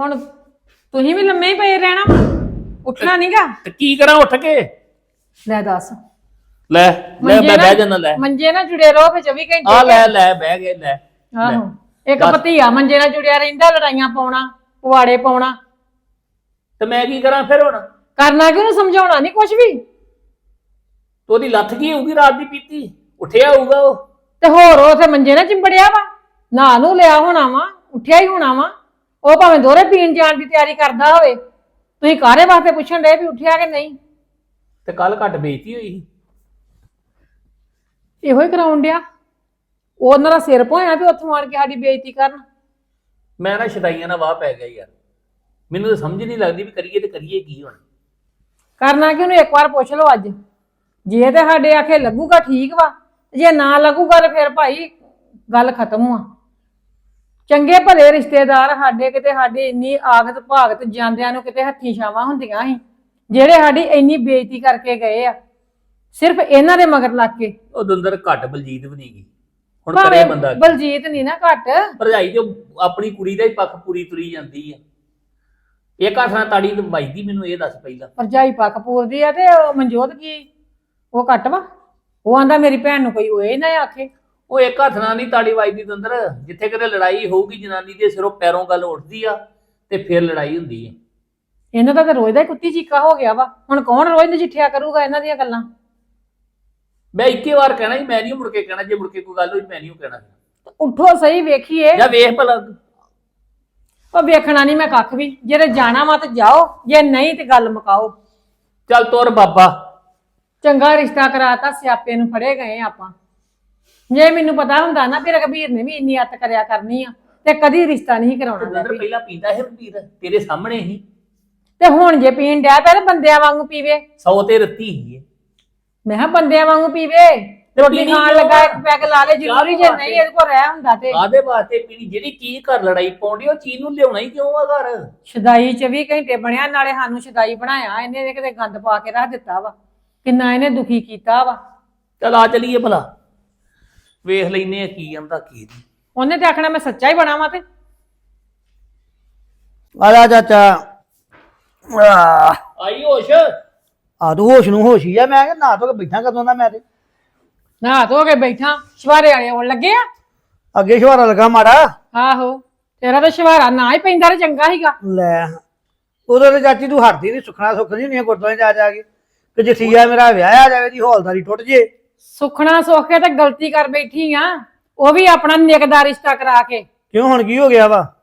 ਹੁਣ ਤੁਸੀਂ ਵੀ ਲੰਮੇ ਹੀ ਪਏ ਰਹਿਣਾ ਵਾ। ਉੱਠਣਾ ਨਹੀਂਗਾ ਤੇ ਕੀ ਕਰਾਂ ਉੱਠ ਕੇ? ਲੈ ਦੱਸ। ਲੈ ਲੈ ਮੈਂ ਬਹਿ ਜਾਣਾ ਲੈ। ਮੰਜੇ ਨਾਲ ਜੁੜੇ ਰਹੋ ਫੇ 24 ਘੰਟੇ ਆ। ਲੈ ਲੈ ਬਹਿ ਗਏ ਲੈ। ਆਹੋ। ਇੱਕ ਦੱਸ। ਭਤੀਆ ਮੰਜੇ ਨਾਲ ਜੁੜਿਆ ਰਹਿੰਦਾ ਲੜਾਈਆਂ ਪਾਉਣਾ ਪੁਆੜੇ ਪਾਉਣਾ। ਤੇ ਮੈਂ ਕੀ ਕਰਾਂ ਫਿਰ ਹੁਣ? ਕਰਨਾ ਕਿ ਉਹਨੂੰ ਸਮਝਾਉਣਾ? ਨਹੀਂ ਕੁਝ ਵੀ। ਉਹਦੀ ਲੱਥ ਕੀ ਹੋਊਗੀ ਰਾਤ ਦੀ ਪੀਤੀ? ਉੱਠਿਆ ਹੋਊਗਾ ਉਹ? ਤੇ ਹੋਰ ਉਹ ਤੇ ਮੰਜੇ ਨਾਲ ਚਿੰਬੜਿਆ ਵਾ। ਨਾ ਨੂੰ ਲਿਆ ਹੋਣਾ ਵਾ ਉੱਠਿਆ ਹੀ ਹੋਣਾ ਵਾ। ਉਹ ਭਾਵੇਂ ਦੋਰੇ ਪੀਣ ਜਾਣ ਦੀ ਤਿਆਰੀ ਕਰਦਾ ਹੋਵੇ ਤੁਸੀਂ ਕਾਰੇ ਵਾਸਤੇ ਪੁੱਛਣ ਡਏ ਵੀ ਉੱਠਿਆ ਕਿ ਨਹੀਂ? ਤੇ ਕੱਲ ਘੱਟ ਬੇਇੱਜ਼ਤੀ ਹੋਈ ਸੀ। ਇਹੋ ਹੀ ਕਰਾਉਣ ਡਿਆ? ਉਹ ਉਹਨਾਂ ਦਾ ਸਿਰ ਭੋਇਆ ਵੀ ਉੱਥੋਂ ਆਣ ਕੇ ਸਾਡੀ ਬੇਇੱਜ਼ਤੀ ਕਰਨ? ਮੈਂ ਨਾ ਸ਼ਦਾਈਆਂ ਨਾਲ ਵਾਹ ਪੈ ਗਿਆ ਯਾਰ। ਮੈਨੂੰ ਤਾਂ ਸਮਝ ਨਹੀਂ ਲੱਗਦੀ ਵੀ ਕਰੀਏ ਤੇ ਕਰੀਏ ਕੀ ਹੁਣ। ਕਰਨਾ ਕਿ ਉਹਨੂੰ ਇੱਕ ਵਾਰ ਪੁੱਛ ਲਓ ਅੱਜ? ਜੇ ਤੇ ਸਾਡੇ ਆਖੇ ਲੱਗੂਗਾ ਠੀਕ ਵਾ ਜੇ ਨਾ ਲੱਗੂਗਾ ਤੇ ਫਿਰ ਭਾਈ ਗੱਲ ਖਤਮ ਆ। ਚੰਗੇ ਭਲੇ ਰਿਸ਼ਤੇਦਾਰ ਸਾਡੇ ਕਿਤੇ ਸਾਡੇ ਇੰਨੀ ਆਗਤ ਭਾਗਤ ਜਾਂਦਿਆਂ ਨੂੰ ਕਿਤੇ ਹੱਥੀਂ ਛਾਵਾਂ ਹੁੰਦੀਆਂ ਸੀ ਜਿਹੜੇ ਸਾਡੀ ਇੰਨੀ ਬੇਇੱਜ਼ਤੀ ਕਰਕੇ ਗਏ ਆ ਸਿਰਫ ਇਹਨਾਂ ਦੇ ਮਗਰ ਲੱਗ ਕੇ। ਉਹ ਦੁੰਦਰ ਘੱਟ ਬਲਜੀਤ ਵੀ ਨਹੀਂ ਗਈ ਹੁਣ ਭਾਵੇਂ ਕਰੇ ਬੰਦਾ? ਬਲਜੀਤ ਨਹੀਂ ਨਾ ਘੱਟ। ਭਰਜਾਈ ਜੋ ਆਪਣੀ ਕੁੜੀ ਦਾ ਹੀ ਪੱਖ ਪੂਰੀ ਤੁਰੀ ਜਾਂਦੀ ਹੈ ਇੱਕ ਹੱਥ ਨਾਲ ਤਾੜੀ ਵੱਜਦੀ ਮੈਨੂੰ ਇਹ ਦੱਸ ਪਹਿਲਾਂ। ਭਰਜਾਈ ਪੱਕ ਪੂਰਦੀ ਆ ਤੇ ਉਹ ਮਨਜੋਤ ਕੀ? ਉਹ ਘੱਟ ਵਾ? ਉਹ ਆਂਦਾ ਮੇਰੀ ਭੈਣ ਨੂੰ ਕੋਈ ਹੋਏ ਨਾ ਆਖੇ। ਉਹ ਇੱਕ ਹੱਥ ਨਾਲ ਨਹੀਂ ਤਾੜੀ ਵੱਜਦੀ ਦੁੰਦਰ ਜਿੱਥੇ ਕਿਤੇ ਲੜਾਈ ਹੋਊਗੀ ਜਨਾਨੀ ਦੇ ਸਿਰੋਂ ਪੈਰੋਂ ਗੱਲ ਉੱਠਦੀ ਆ ਤੇ ਫਿਰ ਲੜਾਈ ਹੁੰਦੀ ਹੈ ਇਹਨਾਂ ਦਾ ਤਾਂ ਰੋਜ਼ ਦਾ ਹੀ ਕੁੱਤੀ ਚੀਕਾ ਹੋ ਗਿਆ ਵਾ। ਹੁਣ ਕੌਣ ਰੋਜ਼ ਨਜਿੱਠਿਆ ਕਰੂਗਾ ਇਹਨਾਂ ਦੀਆਂ ਗੱਲਾਂ? ਮੈਂ ਇੱਕੇ ਵਾਰ ਕਹਿਣਾ ਮੈਂ ਨਹੀਂ ਮੁੜ ਕੇ ਕਹਿਣਾ ਜੇ ਮੁੜ ਕੇ ਕੋਈ ਗੱਲ ਹੋਈ ਮੈਂ ਨਹੀਂ ਕਹਿਣਾ ਉੱਠੋ ਸਹੀ ਵੇਖੀਏ। ਜਾਂ ਵੇਖ ਭਲਾ। ਉਹ ਵੇਖਣਾ ਨਹੀਂ ਮੈਂ ਕੱਖ ਵੀ। ਜੇ ਤੇ ਜਾਣਾ ਵਾ ਤੇ ਜਾਓ ਜੇ ਨਹੀਂ ਤੇ ਗੱਲ ਮੁਕਾਓ। ਚੱਲ ਤੋਰ ਬਾਬਾ। ਚੰਗਾ ਰਿਸ਼ਤਾ ਕਰਾਤਾ ਸਿਆਪੇ ਨੂੰ ਫੜੇ ਗਏ ਆਪਾਂ। ਜੇ ਮੈਨੂੰ ਪਤਾ ਹੁੰਦਾ ਨਾ ਵੀ ਰਘਬੀਰ ਨੇ ਵੀ ਇੰਨੀ ਅੱਤ ਕਰਿਆ ਕਰਨੀ ਆ ਤੇ ਕਦੀ ਰਿਸ਼ਤਾ ਨਹੀਂ ਕਰਾਉਣਾ ਪਹਿਲਾਂ ਪੀਂਦਾ ਰਣਬੀਰ ਤੇਰੇ ਸਾਹਮਣੇ ਹੀ। ਤੇ ਹੁਣ ਜੇ ਪੀਣ ਡਿਆ ਤੇ ਬੰਦਿਆਂ ਵਾਂਗੂ ਪੀਵੇ। ਸੌ ਤੇ ਰੱਤੀ ਹੀ ਹੈ। ਮੈਂ ਕਿਹਾ ਬੰਦਿਆਂ ਵਾਂਗੂ ਪੀਵੇ। ਰੋਟੀ ਖਾਣ ਲੱਗਾ? ਇੱਕ ਪੈਗ ਲਾ ਲੇ ਜ਼ਰੂਰੀ ਜੇ ਨਹੀਂ ਇਹਦੇ ਕੋਲ ਰਹਿ ਹੁੰਦਾ ਤੇ। ਆਦੇ ਵਾਸਤੇ ਪੀਣੀ? ਜਿਹੜੀ ਚੀਜ਼ ਘਰ ਲੜਾਈ ਪਾਉਂਦੀ ਉਹ ਚੀਜ਼ ਨੂੰ ਲਿਆਉਣਾ ਹੀ ਕਿਉਂ ਆ ਘਰ? ਸ਼ਦਾਈ 24 ਘੰਟੇ ਬਣਿਆ ਨਾਲੇ ਸਾਨੂੰ ਸ਼ਦਾਈ ਬਣਾਇਆ ਇਹਨੇ ਕਿਤੇ ਗੰਦ ਪਾ ਕੇ ਰੱਖ ਦਿੱਤਾ ਵਾ। ਕਿੰਨਾ ਇਹਨੇ ਦੁਖੀ ਕੀਤਾ ਵਾ। ਚੱਲ ਆ ਚਲੀਏ ਭਲਾ। ਵੇਖ ਲੈਨੇ ਆ ਕੀ ਆਂਦਾ ਕੀ ਨਹੀਂ। ਉਹਨੇ ਤੇ ਆਖਣਾ ਮੈਂ ਸੱਚਾ ਹੀ ਬਣਾ ਵਾ ਤੇ। ਆ ਜਾ ਚਾਚਾ। ਆ। ਆਈ ਹੋਸ਼? ਆ ਤੂੰ ਹੋਸ਼ ਨੂੰ ਹੋਸ਼ ਹੀ ਆ ਮੈਂ ਕਿ ਨਾ ਤੋ ਕੇ ਬੈਠਾ ਕਦੋਂ ਦਾ ਮੈਂ ਤੇ। ਨਾ ਧੋ ਕੇ ਬੈਠਾ ਸ਼ਵਾਰੇ ਵਾਲੇ ਆਉਣ ਲੱਗੇ ਆ। ਅੱਗੇ ਸ਼ਵਾਰਾ ਲਗਾ ਮਾੜਾ। ਆਹੋ ਤੇਰਾ ਤਾਂ ਸ਼ਵਾਰਾ ਨਾ ਹੀ ਪੈਂਦਾ ਤੇ ਚੰਗਾ ਹੀਗਾ ਲੈ ਉਦੋਂ ਤੇ ਚਾਚੀ ਤੂੰ ਹਟਦੀ ਨਹੀਂ ਸੁਖਣਾ ਸੁਖਦੀ ਨਹੀਂ ਗੁਰਦੁਆਰੇ ਜਾ ਜਾ ਕੇ। ਕਿ ਜਠੀਆ ਮੇਰਾ ਵਿਆਹ ਆ ਜਾਵੇ ਦੀ ਹੌਲਦਾਰੀ ਟੁੱਟ ਜੇ। ਸੁਖਣਾ ਸੁੱਖ ਕੇ ਤੇ ਗਲਤੀ ਕਰ ਬੈਠੀ ਆ। ਉਹ ਵੀ ਆਪਣਾ ਨਿਕ ਦਾ ਰਿਸ਼ਤਾ ਕਰਾ ਕੇ। ਕਿਉਂ ਹੁਣ ਕੀ ਹੋ ਗਿਆ ਵਾ?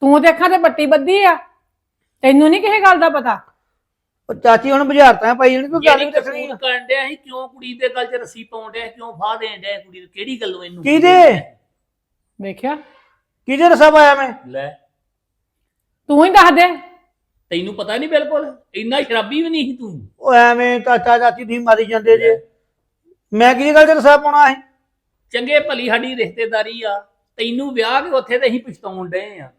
ਤੂੰ ਤੇ ਅੱਖਾਂ ਤੇ ਬੱਟੀ ਬੱਧੀ ਆ। ਤੈਨੂੰ ਨਹੀਂ ਕਿਸੇ ਗੱਲ ਦਾ ਪਤਾ? ਉਹ ਚਾਚੀ ਹੁਣ ਬੁਝਾਰਤਾਂ ਪਾਈ ਜਾਣੀ ਤੂੰ ਗੱਲ ਵੀ ਦੱਸਣੀ ਕਸੂਰ ਕਰਨ ਡਿਆ ਸੀ ਕਿਉਂ ਕੁੜੀ ਦੇ ਗੱਲ 'ਚ ਰੱਸੀ ਪਾਉਣ ਡਿਆ ਕਿਉਂ ਫਾਹ ਦੇਣ ਡਿਆ ਕੁੜੀ ਨੂੰ? ਕਿਹੜੀ ਗੱਲੋਂ ਇਹਨੂੰ? ਕਿਹਦੇ? ਵੇਖਿਆ? ਕਿਹਦੇ ਰਸਾ ਪਾਇਆ ਮੈਂ? ਲੈ। ਤੂੰ ਹੀ ਦੱਸ ਦੇ। ਤੈਨੂੰ ਪਤਾ ਨਹੀਂ ਬਿਲਕੁਲ। ਇੰਨਾ ਸ਼ਰਾਬੀ ਵੀ ਨਹੀਂ ਸੀ ਤੂੰ। ਉਹ ਐਵੇਂ ਚਾਚਾ ਚਾਚੀ ਨਹੀਂ ਮਾਰੀ ਜਾਂਦੇ ਜੇ। ਮੈਂ ਕਿਹਦੀ ਗੱਲ ਤੇ ਰਸਾ ਪਾਉਣਾ ਹੈ ਚੰਗੇ ਭਲੀ ਸਾਡੀ ਰਿਸ਼ਤੇਦਾਰੀ ਆ ਤੈਨੂੰ ਵਿਆਹ ਕੇ ਉੱਥੇ ਤੇ ਅਸੀਂ ਪਛਤਾਉਣ ਡਏ ਆ।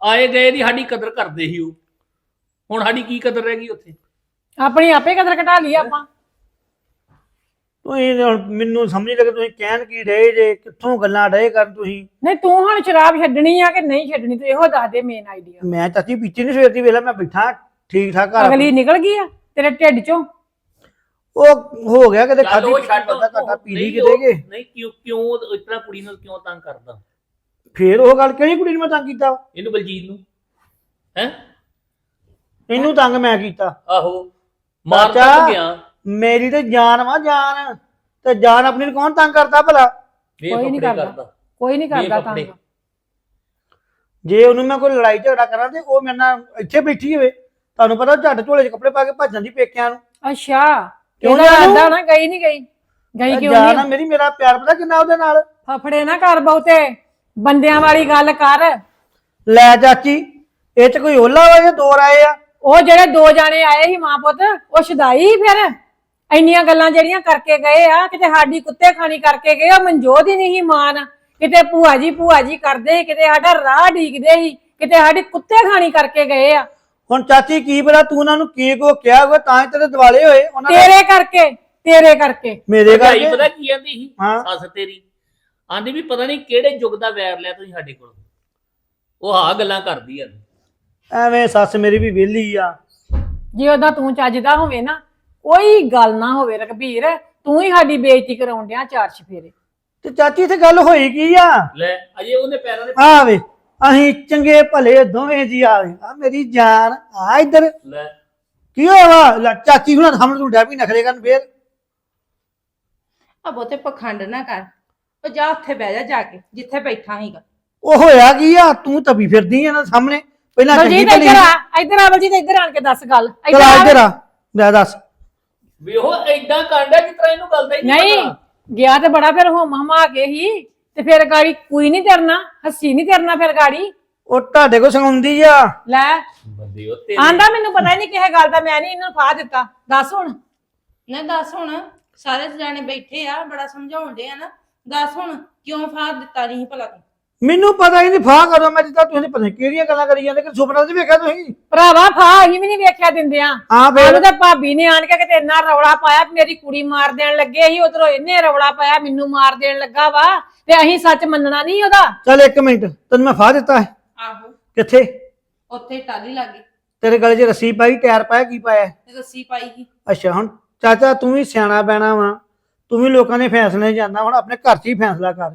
ਆਏ ਗਏ ਦੀ ਸਾਡੀ ਕਦਰ ਕਰਦੇ ਸੀ ਉਹ। ਹੁਣ ਸਾਡੀ ਕੀ ਕਦਰ ਰਹਿ ਗਈ ਉੱਥੇ? ਆਪਣੀ ਆਪੇ ਕਦਰ ਘਟਾ ਲਈ ਆਪਾਂ। ਤੁਸੀਂ ਹੁਣ ਮੈਨੂੰ ਸਮਝ ਨਹੀਂ ਲੱਗੇ ਤੁਸੀਂ ਕਹਿਣ ਕੀ ਰਹੇ ਜੇ ਕਿੱਥੋਂ ਗੱਲਾਂ ਡਏ ਕਰਨ ਤੁਸੀਂ? ਨਹੀਂ ਤੂੰ ਹੁਣ ਸ਼ਰਾਬ ਛੱਡਣੀ ਆ ਕਿ ਨਹੀਂ ਛੱਡਣੀ ਤੂੰ ਇਹੋ ਦੱਸ ਦੇ ਮੇਨ ਆਈਡੀਆ ਮੈਂ ਚਾਚੀ ਪੀਤੀ ਨਹੀਂ ਸਵੇਰ ਦੀ ਵੇਲਾ ਮੈਂ ਬੈਠਾ ਠੀਕ ਠਾਕ ਘਰ। ਅਗਲੀ ਨਿਕਲ ਗਈ ਆ ਤੇਰੇ ਢਿੱਡ ਚੋਂ। ਉਹ ਹੋ ਗਿਆ ਕਿਤੇ ਚੱਲ ਖਾਦੀ ਪੀਤਾ ਘਾਟਾ ਪੀ ਲਈ ਕਿਤੇ ਨਹੀਂ ਕਿਉਂ ਕਿਉਂ ਤਰ੍ਹਾਂ ਕੁੜੀ ਨੂੰ ਕਿਉਂ ਤੰਗ ਕਰਦਾ? ਫੇਰ ਉਹ ਗੱਲ ਕਿਹੜੀ ਕੁੜੀ ਨੂੰ ਮੈਂ ਤੰਗ ਕੀਤਾ? ਇਹਨੂੰ ਬਲਜੀਤ ਨੂੰ? ਹੈ? ਇਹਨੂੰ ਤੰਗ ਮੈਂ ਕੀਤਾ। ਆਹੋ ਮਾਰ। ਤੱਕ ਗਿਆ। ਮੇਰੀ ਤੇ ਜਾਨ ਵਾ ਜਾਨ। ਤੇ ਜਾਨ ਆਪਣੀ ਨੂੰ ਕੌਣ ਤੰਗ ਕਰਦਾ ਭਲਾ? ਕੋਈ ਨਹੀਂ ਕਰਦਾ। ਕੋਈ ਨਹੀਂ ਕਰਦਾ ਇਹ ਤਾਂ। ਕੱਪੜੇ। ਜੇ ਉਹਨੂੰ ਮੈਂ ਕੋਈ ਲੜਾਈ ਝਗੜਾ ਕਰਾਂ ਤੇ ਉਹ ਮੇਰੇ ਨਾਲ ਇੱਥੇ ਬੈਠੀ ਹੋਵੇ ਤੁਹਾਨੂੰ ਪਤਾ ਝੱਟ ਝੋਲੇ 'ਚ ਕੱਪੜੇ ਪਾ ਕੇ ਭੱਜ ਜਾਂਦੀ ਪੇਕਿਆਂ ਨੂੰ। ਅੱਛਾ। ਕਿਉਂ ਜਾਣੂ? ਲੱਗਦਾ ਨਾ? ਗਈ ਨਹੀਂ ਗਈ? ਗਈ ਕਿਉਂ ਨਹੀਂ ਮੇਰੀ ਮੇਰਾ ਪਿਆਰ ਪਤਾ ਕਿੰਨਾ ਉਹਦੇ ਨਾਲ? ਫਫੜੇ ਨਾ ਕਰ ਬਹੁਤੇ। ਬੰਦਿਆਂ ਵਾਲੀ ਗੱਲ ਕਰ। ਲੈ ਚਾਚੀ ਇਹ 'ਚ ਕੋਈ ਓਲਾ ਵਾ ਜਾਂ ਦੋ ਰਾਏ ਆ? ਉਹ ਜਿਹੜੇ ਦੋ ਜਾਣੇ ਆਏ ਸੀ ਮਾਂ ਪੁੱਤ ਉਹ ਛਦਾਈ ਫਿਰ। ਇੰਨੀਆਂ ਗੱਲਾਂ ਜਿਹੜੀਆਂ ਕਰਕੇ ਗਏ ਆ ਕਿਤੇ ਸਾਡੀ ਕੁੱਤੇ ਖਾਣੀ ਕਰਕੇ ਗਏ ਉਹ ਮਨਜੋਤ ਹੀ ਨਹੀਂ ਮਾਨ। ਕਿਤੇ ਭੂਆ ਜੀ ਭੂਆ ਜੀ ਕਰਦੇ ਕਿਤੇ ਸਾਡਾ ਰਾਹ ਢੀਕਦੇ ਸੀ ਕਿਤੇ ਸਾਡੀ ਕੁੱਤੇ ਖਾਣੀ ਕਰਕੇ ਗਏ ਆ। ਹੁਣ ਚਾਚੀ ਕੀ ਪਤਾ ਤੂੰ ਉਹਨਾਂ ਨੂੰ ਕੀ ਕੋ ਕਿਹਾ ਹੋਵੇ ਤਾਂ ਹੀ ਤੇਰੇ ਦਿਵਾਲੇ ਹੋਏ ਉਹਨਾਂ ਤੇਰੇ ਕਰਕੇ ਤੇਰੇ ਕਰਕੇ। ਮੇਰੇ ਭਾਈ ਕਰਕੇ? ਪਤਾ ਕੀ ਆਂਦੀ ਸੀ? ਹਾਂ। ਸੱਸ ਤੇਰੀ। ਆਂਦੀ ਵੀ ਪਤਾ ਨਹੀਂ ਕਿਹੜੇ ਯੁੱਗ ਦਾ ਵੈਰ ਲਿਆ ਤੁਸੀਂ ਸਾਡੇ ਕੋਲ। ਉਹ ਆ ਗੱਲਾਂ ਕਰਦੀ ਆ। ਐਵੇਂ ਸੱਸ ਮੇਰੀ ਵੀ ਵਿਹਲੀ ਆ। ਜੇ ਉਹਦਾ ਤੂੰ ਚੱਜਦਾ ਹੋਵੇ ਨਾ ਕੋਈ ਗੱਲ ਨਾ ਹੋਵੇ ਰਘਬੀਰ। ਤੂੰ ਹੀ ਸਾਡੀ ਬੇਇੱਜ਼ਤੀ ਕਰਾਉਣ ਡਿਆ ਚਾਰ ਚਫੇਰੇ। ਤੇ ਚਾਚੀ ਇੱਥੇ ਗੱਲ ਹੋਈ ਕੀ ਆ? ਲੈ ਅਜੇ ਉਹਨੇ ਪੈਰਾਂ ਦੇ ਆ ਵੇ। ਅਸੀਂ ਚੰਗੇ ਭਲੇ ਦੋਵੇਂ ਜੀ ਆ ਆ ਮੇਰੀ ਜਾਨ ਆ ਇੱਧਰ। ਲੈ। ਕੀ ਹੋਇਆ ਵਾ? ਲੈ ਚਾਚੀ ਹੁਣਾਂ ਸਾਹਮਣੇ ਤੂੰ ਡੈਪੀ ਨਖਰੇ ਕਰਨ ਫੇਰ। ਆ ਬਹੁਤੇ ਪਖੰਡ ਨਾ ਕਰ। ਉਹ ਜਾ ਉੱਥੇ ਬਹਿ ਜਾ ਜਾ ਕੇ ਜਿੱਥੇ ਬੈਠਾ ਸੀਗਾ। ਉਹ ਹੋਇਆ ਕੀ ਆ? ਤੂੰ ਤਵੀ ਫਿਰਦੀ ਆ ਨਾ ਸਾਹਮਣੇ। ਪਹਿਲਾਂ ਚੰਗੀ ਬਲਜੀਤ ਇੱਧਰ ਆ ਇੱਧਰ ਆ ਬਲਜੀਤ ਇੱਧਰ ਆਣ ਕੇ ਦੱਸ ਗੱਲ। ਚਲ ਆ। ਆ ਇੱਧਰ ਆ। ਲੈ ਦੱਸ। ਵੀ ਉਹ ਐਦਾਂ ਕਾਂਡਾ ਜਿਸ ਤਰ੍ਹਾਂ ਇਹਨੂੰ ਗੱਲ ਦਾ ਹੀ ਨਹੀਂ। ਗਿਆ ਤੇ ਬੜਾ ਫਿਰ ਹੋਮ ਹਮਾ ਕੇ ਹੀ। ਤੇ ਫਿਰ ਗਾੜੀ ਕੋਈ ਨਹੀਂ ਕਰਨਾ ਹੱਸੀ ਨਹੀਂ ਕਰਨਾ ਫਿਰ ਗਾੜੀ। ਉਹ ਤੁਹਾਡੇ ਕੋ ਸੰਗਉਂਦੀ ਆ। ਲੈ ਬੰਦੇ ਉਹ ਤੇਰੇ ਆਂਦਾ ਮੈਨੂੰ ਪਤਾ ਹੀ ਨਹੀਂ ਕਿਸੇ ਗੱਲ ਦਾ ਮੈਂ ਨਹੀਂ ਇਹਨਾਂ ਨੂੰ ਫਾ ਦਿੱਤਾ। ਦੱਸ ਹੁਣ। ਨਾ ਦੱਸ ਹੁਣ ਸਾਰੇ ਜਾਣੇ ਬੈਠੇ ਆ ਬੜਾ ਸਮਝਾਉਣ ਦੇ ਆ ਨਾ। ਦੱਸ ਹੁਣ ਕਿਉਂ ਫਾੜ ਦਿੱਤਾ ਨਹੀਂ ਭਲਾ ਤੂੰ? ਮੈਨੂੰ ਪਤਾ ਹੀ ਨਹੀਂ ਫਾਹ ਕਰੋ ਮੈਂ ਜਿੱਦਾਂ ਤੁਸੀਂ ਪਤਾ ਨੀ ਕਿਹੜੀਆਂ ਗੱਲਾਂ ਕਰੀ ਜਾਂਦੇ ਕਿ ਸੁਪਨਾ ਤੇ ਵੇਖਿਆ ਤੁਸੀਂ? ਭਰਾਵਾ ਫਾ ਅਸੀਂ ਵੀ ਨਹੀਂ ਵੇਖਿਆ ਦਿੰਦਿਆਂ ਹਾਂ ਫੇਰ? ਉਹਨੂੰ ਤਾਂ ਭਾਬੀ ਨੇ ਆਣ ਕੇ ਕਿਤੇ ਇੰਨਾ ਰੌਲਾ ਪਾਇਆ ਵੀ ਮੇਰੀ ਕੁੜੀ ਮਾਰ ਦੇਣ ਲੱਗੇ ਸੀ ਉਧਰੋਂ ਇਹਨੇ ਰੌਲਾ ਪਾਇਆ ਮੈਨੂੰ ਮਾਰ ਦੇਣ ਲੱਗਾ ਵਾ ਤੇ ਅਸੀਂ ਸੱਚ ਮੰਨਣਾ ਨਹੀਂ ਉਹਦਾ। ਚੱਲ ਇੱਕ ਮਿੰਟ ਤੈਨੂੰ ਮੈਂ ਫਾਹ ਦਿੱਤਾ ਹੈ। ਆਹੋ। ਕਿੱਥੇ? ਉੱਥੇ ਟਾਲੀ ਲੱਗੀ। ਤੇਰੇ ਗਲੇ 'ਚ ਰੱਸੀ ਪਾਈ ਟਾਇਰ ਪਾਇਆ ਕੀ ਪਾਇਆ? ਰੱਸੀ ਪਾਈ ਸੀ। ਅੱਛਾ ਹੁਣ ਚਾਚਾ ਤੂੰ ਵੀ ਸਿਆਣਾ ਬੈਣਾ ਵਾ ਤੂੰ ਵੀ ਲੋਕਾਂ ਦੇ ਫੈਸਲੇ ਜਾਂਦਾ ਹੁਣ ਆਪਣੇ ਘਰ 'ਚ ਹੀ ਫੈਸਲਾ ਕਰ।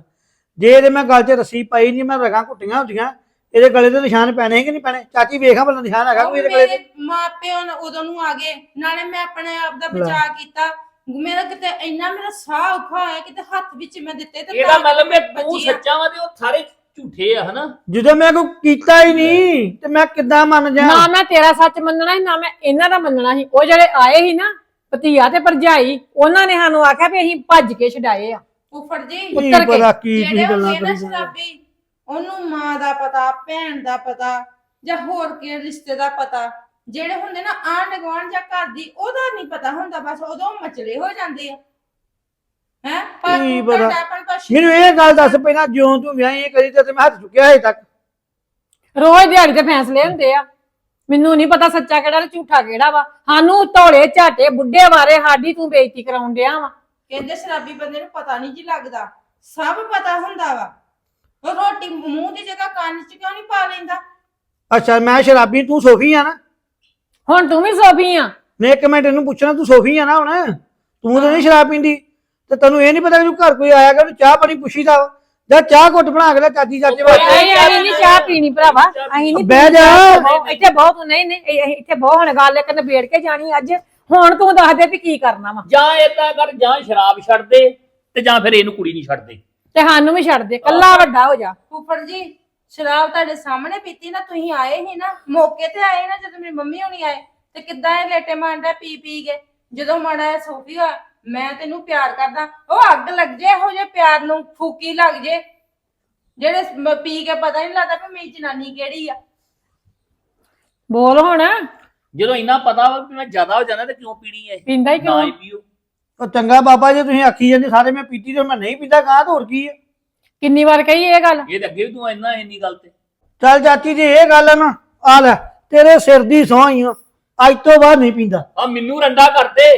ਜੇ ਇਹਦੇ ਮੈਂ ਗਲ 'ਚ ਰੱਸੀ ਪਾਈ ਨਹੀਂ ਮੈਂ ਰਗਾਂ ਘੁੱਟੀਆਂ ਹੁੰਦੀਆਂ ਇਹਦੇ ਗਲੇ ਤੇ ਨਿਸ਼ਾਨ ਪੈਣੇ ਕਿ ਨਹੀਂ ਪੈਣੇ? ਚਾਚੀ ਵੇਖਾਂ ਭਲਾ ਨਿਸ਼ਾਨ ਹੈਗਾ ਕੋਈ ਇਹਦੇ ਗਲੇ ਮੇਰੇ ਤੇ ਮਾਪਿਓ ਨੇ ਉਦੋਂ ਨੂੰ ਆ ਗਏ ਨਾਲੇ ਮੈਂ ਆਪਣੇ ਆਪ ਦਾ ਬਚਾਅ ਕੀਤਾ। ਮੇਰਾ ਕਿਤੇ ਇੰਨਾ ਮੇਰਾ ਸਾਹ ਔਖਾ ਹੋਇਆ ਕਿਤੇ ਹੱਥ ਵਿੱਚ ਮੈਂ ਦਿੱਤੇ ਤੇ ਇਹਦਾ ਤਾਂ ਮਤਲਬ ਹੈ ਤੂੰ ਬਚੀ ਆ। ਸੱਚਾ ਵਾ ਤੇ ਉਹ ਸਾਰੇ ਝੂਠੇ ਆ ਹਨਾ? ਜਦੋਂ ਮੈਂ ਕੋਈ ਕੀਤਾ ਹੀ ਨਹੀਂ ਤੇ ਮੈਂ ਕਿੱਦਾਂ ਮੰਨ ਜਾ ਨਾ ਮੈਂ ਤੇਰਾ ਸੱਚ ਮੰਨਣਾ ਸੀ ਨਾ ਮੈਂ ਇਹਨਾਂ ਦਾ ਮੰਨਣਾ ਸੀ। ਉਹ ਜਿਹੜੇ ਆਏ ਸੀ ਨਾ ਭਤੀਆ ਤੇ ਭਰਜਾਈ ਉਹਨਾਂ ਨੇ ਸਾਨੂੰ ਆਖਿਆ ਵੀ ਅਸੀਂ ਭੱਜ ਕੇ ਛਡਾਏ ਆ। ਫੁੱਫੜ ਜੀ। ਕੀ ਉੱਤਰ ਕੇ। ਪਤਾ ਕੀ ਜਿਹੜੇ ਕੀ ਗੱਲਾਂ ਹੁੰਦੇ ਨਾ ਕਰੀ ਜਾਂਦੇ ਸ਼ਰਾਬੀ ਉਹਨੂੰ ਮਾਂ ਦਾ ਪਤਾ ਭੈਣ ਦਾ ਪਤਾ ਜਾਂ ਹੋਰ ਕੇ ਰਿਸ਼ਤੇ ਦਾ ਪਤਾ। ਜਿਹੜੇ ਹੁੰਦੇ ਨਾ ਆਂਢ ਗੁਆਂਢ ਜਾਂ ਘਰ ਦੀ ਉਹਦਾ ਨਹੀਂ ਪਤਾ ਹੁੰਦਾ ਬਸ ਉਦੋਂ ਮਚਲੇ ਹੋ ਜਾਂਦੇ ਆ। ਹੈ? ਪਰ ਕੀ ਤੂੰ ਪਤਾ। ਤੁਹਾਡਾ ਆਪਣ ਕੁਛ ਮੈਨੂੰ ਇਹ ਗੱਲ ਦੱਸ ਪਹਿਲਾਂ ਜਿਉਂ ਤੂੰ ਵਿਆਹੀ ਇਹ ਕਰੀ ਤੇ ਮੈਂ ਹੱਥ ਚੁੱਕਿਆ ਹਜੇ ਤੱਕ? ਰੋਜ਼ ਦਿਹਾੜੀ ਦੇ ਫੈਸਲੇ ਹੁੰਦੇ ਆ। ਮੈਨੂੰ ਨਹੀਂ ਪਤਾ ਸੱਚਾ ਕਿਹੜਾ ਤੇ ਝੂਠਾ ਕਿਹੜਾ ਵਾ। ਸਾਨੂੰ ਧੋਲੇ ਝਾਟੇ ਬੁੱਢੇ ਬਾਰੇ ਸਾਡੀ ਤੂੰ ਬੇਇੱਜ਼ਤੀ ਕਰਾਉਣ ਡਿਆ ਵਾ। ਕਹਿੰਦੇ ਸ਼ਰਾਬੀ ਬੰਦੇ ਨੂੰ ਪਤਾ ਨਹੀਂ ਜੀ ਲੱਗਦਾ ਸਭ ਪਤਾ ਹੁੰਦਾ ਵਾ। ਉਹ ਰੋਟੀ ਮੂੰਹ ਦੀ ਜਗ੍ਹਾ ਕੰਨ 'ਚ ਕਿਉਂ ਨਹੀਂ ਪਾ ਲੈਂਦਾ? ਅੱਛਾ ਮੈਂ ਸ਼ਰਾਬੀ ਤੂੰ ਸੋਫੀ ਆ ਨਾ? ਹੁਣ ਤੂੰ ਵੀ ਸੋਫੀ ਆ। ਮੈਂ ਇੱਕ ਮਿੰਟ ਇਹਨੂੰ ਪੁੱਛਣਾ ਤੂੰ ਸੋਫੀ ਆ ਨਾ ਹੁਣ? ਤੂੰ ਤਾਂ ਨਹੀਂ ਸ਼ਰਾਬ ਪੀਂਦੀ। ਤੇ ਤੈਨੂੰ ਇਹ ਨਹੀਂ ਪਤਾ ਕਿ ਤੂੰ ਘਰ ਕੋਈ ਆਇਆ ਕਿ ਉਹਨੂੰ ਚਾਹ ਪਾਣੀ ਪੁੱਛੀਦਾ ਜਾਂ ਚਾਹ ਘੁੱਟ ਬਣਾ ਕੇ ਲੈ ਚਾਚੀ ਚਾਚੇ ਵਾਸਤੇ। ਅਸੀਂ ਅਸੀਂ ਨਹੀਂ ਚਾਹ ਪੀਣੀ ਭਰਾਵਾ। ਅਸੀਂ ਨਹੀਂ ਬਹਿ ਜਾ। ਇੱਥੇ ਬਹੁਤ ਨਹੀਂ ਨਹੀਂ ਇੱਥੇ ਬਹੁਤ ਹੁਣ ਗੱਲ ਇੱਕ ਨਿਬੇੜ ਕੇ ਜਾਣੀ ਅੱਜ। ਹੁਣ ਤੂੰ ਦੱਸ ਦੇ ਵੀ ਕੀ ਕਰਨਾ ਵਾ। ਜਾਂ ਏਦਾਂ ਕਰ ਜਾਂ ਸ਼ਰਾਬ ਛੱਡ ਦੇ ਤੇ ਜਾਂ ਫਿਰ ਇਹਨੂੰ ਕੁੜੀ ਨਹੀਂ ਛੱਡਦੇ। ਤੇ ਸਾਨੂੰ ਵੀ ਛੱਡ ਦੇ ਕੱਲਾ ਵੱਡਾ ਹੋ ਜਾ। ਫੁੱਫੜ ਜੀ ਸ਼ਰਾਬ ਤੁਹਾਡੇ ਸਾਹਮਣੇ ਪੀਤੀ ਨਾ ਤੁਸੀਂ ਆਏ ਹੀ ਨਾ ਮੌਕੇ ਤੇ ਆਏ ਨਾ ਜਦੋਂ ਮੇਰੀ ਮੰਮੀ ਹੋਣੀ ਆਏ ਤੇ ਕਿੱਦਾਂ ਇਹ ਲੇਟੇ ਮਾਰਦਾ ਪੀ ਪੀ ਕੇ। ਜਦੋਂ ਮਾੜਾ ਜਿਹਾ ਸੋਫੀ ਹੋਇਆ ਮੈਂ ਤੈਨੂੰ ਪਿਆਰ ਕਰਦਾ ਉਹ ਅੱਗ ਲੱਗ ਜੇ ਇਹੋ ਜਿਹੇ ਪਿਆਰ ਨੂੰ ਫੂਕੀ ਲੱਗ ਜੇ। ਜਿਹੜੇ ਪੀ ਕੇ ਪਤਾ ਨਹੀਂ ਲੱਗਦਾ ਵੀ ਮੇਰੀ ਜਨਾਨੀ ਕਿਹੜੀ ਆ। ਬੋਲ ਹੁਣ। ਜਦੋਂ ਇੰਨਾ ਪਤਾ ਵਾ ਵੀ ਮੈਂ ਜ਼ਿਆਦਾ ਹੋ ਜਾਣਾ ਤੇ ਕਿਉਂ ਪੀਣੀ ਹੈ ਪੀਂਦਾ ਹੀ ਨਾ ਕਿਉਂ? ਹੀ ਪੀਓ। ਉਹ ਚੰਗਾ ਬਾਬਾ ਜੇ ਤੁਸੀਂ ਆਖੀ ਜਾਂਦੇ ਸਾਰੇ ਮੈਂ ਪੀਤੀ ਤੇ ਮੈਂ ਨਹੀਂ ਪੀਂਦਾ ਕਹਾਂ ਤਾਂ ਹੋਰ ਕੀ ਹੈ ਕਿੰਨੀ ਵਾਰ ਕਹੀ ਇਹ ਗੱਲ? ਇਹ ਤਾਂ ਅੱਗੇ ਵੀ ਤੂੰ ਇੰਨਾ ਇੰਨੀ ਗੱਲ ਤੇ। ਚੱਲ ਚਾਚੀ ਜੀ ਇਹ ਗੱਲ ਹੈ ਨਾ ਆ ਲੈ ਤੇਰੇ ਸਿਰ ਦੀ ਸਹੁੰ ਹੀ ਆ ਅੱਜ ਤੋਂ ਬਾਅਦ ਨਹੀਂ ਪੀਂਦਾ। ਆ ਮੈਨੂੰ ਰੰਡਾ ਕਰਦੇ।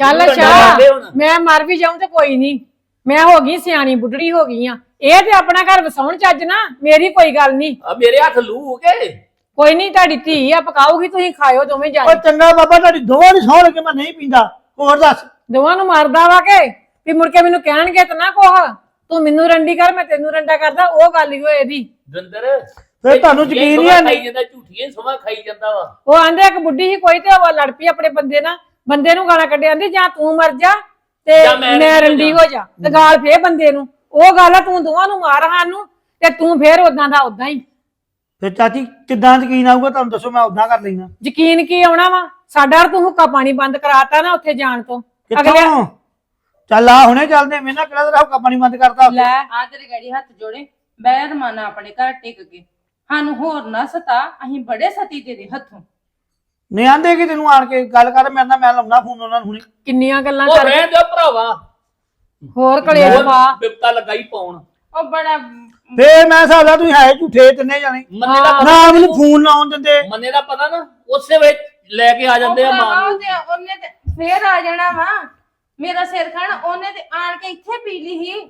ਚੱਲ ਮੈਨੂੰ ਅੱਛਾ ਹੁਣ। ਮੈਂ ਮਰ ਵੀ ਜਾਊਂ ਤੇ ਕੋਈ ਨਹੀਂ। ਮੈਂ ਹੋ ਗਈ ਸਿਆਣੀ ਬੁੱਢੜੀ ਹੋ ਗਈ ਆ। ਇਹ ਤੇ ਆਪਣਾ ਘਰ ਵਸਾਉਣ ਚੱਜ ਨਾ ਮੇਰੀ ਕੋਈ ਗੱਲ ਨਹੀਂ। ਆ ਮੇਰੇ ਹੱਥ ਲੂ ਹੋ ਗਏ ਕੋਈ ਨਹੀਂ ਤੁਹਾਡੀ ਧੀ ਆ ਪਕਾਉਗੀ ਤੁਸੀਂ ਖਾਇਓ ਦੋਵੇਂ ਉਹ ਜਾਣੇ ਚੰਗਾ ਬਾਬਾ ਤੁਹਾਡੀ ਦੋਵਾਂ ਦੀ ਸਹੁੰ ਲੱਗੇ ਮੈਂ ਨਹੀਂ ਪੀਂਦਾ। ਹੋਰ ਦੱਸ। ਦੋਵਾਂ ਨੂੰ ਮਾਰਦਾ ਵਾ ਕੇ? ਵੀ ਮੁੜ ਕੇ ਮੈਨੂੰ ਕਹਿਣਗੇ ਤਾਂ ਨਾ ਕੋਹ ਤੂੰ ਮੈਨੂੰ ਰੰਡੀ ਕਰ ਮੈਂ ਤੈਨੂੰ ਰੰਡਾ ਕਰਦਾ ਉਹ ਗੱਲ ਹੀ ਹੋਏ ਦੀ ਦੰਦਰ ਫਿਰ ਤੁਹਾਨੂੰ ਯਕੀਨ ਨਹੀਂ ਹੈ ਖਾਈ ਜਾਂਦਾ ਝੂਠੀਆਂ ਸਮਾਂ ਖਾਈ ਜਾਂਦਾ ਵਾ। ਉਹ ਆਂਦੇ ਇੱਕ ਬੁੱਢੀ ਸੀ ਕੋਈ ਤੇ ਉਹ ਲੜ ਪਈ ਆਪਣੇ ਬੰਦੇ ਨਾਲ। ਬੰਦੇ ਨੂੰ ਗਾਲਾਂ ਕੱਢੇ ਆਂਦੀ ਜਾਂ ਤੂੰ ਮਰ ਜਾ ਤੇ ਜਾਂ ਮੈਂ ਮੈਂ ਰੰਡੀ ਰੰਡੀ ਹੋ ਹੋ ਜਾ ਤੇ ਗਾਲ ਫੇਰ ਬੰਦੇ ਨੂੰ। ਉਹ ਗੱਲ ਆ ਤੂੰ ਦੋਵਾਂ ਨੂੰ ਮਾਰ ਸਾਨੂੰ ਤੇ ਤੂੰ ਫੇਰ ਉਦਾਂ ਦਾ ਉਦਾਂ ਹੀ। ਫਿਰ ਚਾਚੀ ਕਿੱਦਾਂ ਯਕੀਨ ਆਊਗਾ? ਤੁਹਾਨੂੰ ਦੱਸੋ ਮੈਂ ਉਦਾਂ ਕਰ ਲੈਣਾ ਯਕੀਨ ਕੀ ਆਉਣਾ ਵਾ? ਸਾਡਾ ਤੂੰ ਹੁੱਕਾ ਪਾਣੀ ਬੰਦ ਕਰਾਤਾ ਨਾ ਉੱਥੇ ਜਾਣ ਤੋਂ। ਅਗਲੇ ਕਿੱਥੋਂ ਚੱਲ ਆ ਹੁਣੇ ਚੱਲਦੇ ਮੈਂ ਨਾ ਕਿਹੜਾ ਤੇਰਾ ਹੁੱਕਾ ਪਾਣੀ ਬੰਦ ਕਰਤਾ ਲੈ। ਆ ਤੇਰੇ ਗਾੜੀ ਹੱਥ ਜੋੜੇ। ਬੈ ਰਮਾਨਾ ਆਪਣੇ ਘਰ ਟਿਕ ਕੇ। ਸਾਨੂੰ ਹੋਰ ਨਾ ਸਤਾ। ਅਸੀਂ ਬੜੇ ਸਤੀ ਤੇਰੇ ਹੱਥੋਂ। ਨਹੀਂ ਆਂਦੇ ਕਿ ਤੈਨੂੰ ਆਣ ਕੇ ਗੱਲ ਕਰ ਮੇਰੇ ਨਾਲ ਮੈਂ ਲਾਉਣਾ ਫੋਨ ਉਹਨਾਂ ਨੂੰ ਹੁਣੇ। ਕਿੰਨੀਆਂ ਗੱਲਾਂ ਉਹ ਕਰ ਰਹਿਣ ਦਿਓ ਭਰਾਵਾ। ਹੋਰ ਕਲੇਸ਼ ਪਾ। ਬਿਪਤਾ ਲਗਾਈ ਪਾਉਣ। ਉਹ ਬੜਾ ਫੇਰ ਮੈਂ ਹਿਸਾਬ ਲਾ ਤੁਸੀਂ ਹੈ ਝੂਠੇ ਤਿੰਨੇ ਜਾਣੇ। ਮੰਨੇ ਦਾ। ਨਾ ਪਤਾ ਮੈਨੂੰ ਫੋਨ ਲਾਉਣ ਦਿੰਦੇ। ਮੰਨੇ ਦਾ ਪਤਾ ਨਾ ਉਸੇ ਵਿੱਚ ਲੈ ਕੇ ਆ ਜਾਂਦੇ ਆ ਮਾਂ ਨੂੰ। ਉਹਨੇ ਤੇ ਫੇਰ ਆ ਜਾਣਾ ਵਾ। ਮੇਰਾ ਸਿਰ ਖਾਣਾ ਉਹਨੇ ਤੇ ਆਣ ਕੇ ਇੱਥੇ ਪੀ ਲਈ ਸੀ।